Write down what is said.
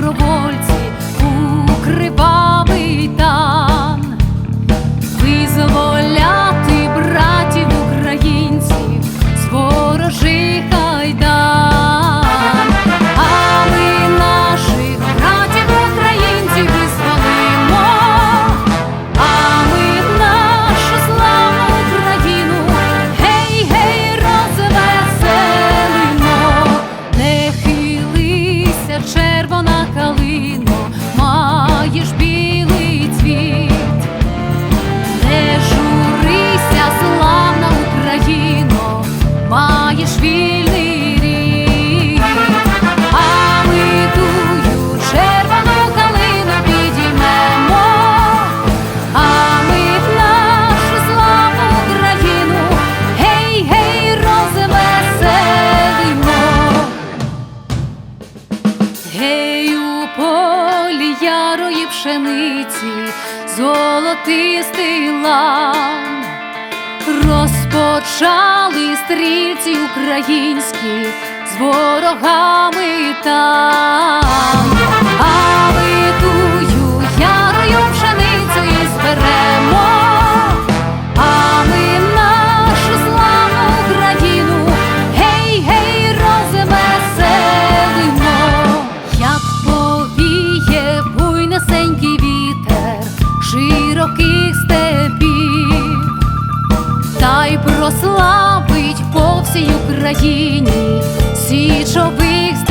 наші маєш вільний рід, а ми тую червону калину підіймемо, а ми в нашу славну Україну, гей, гей, розвеселимо. Гей, у полі ярої пшениці, золотистий лан, розпочали стрільці українські з ворогами там, а ми прославить по всій Україні січових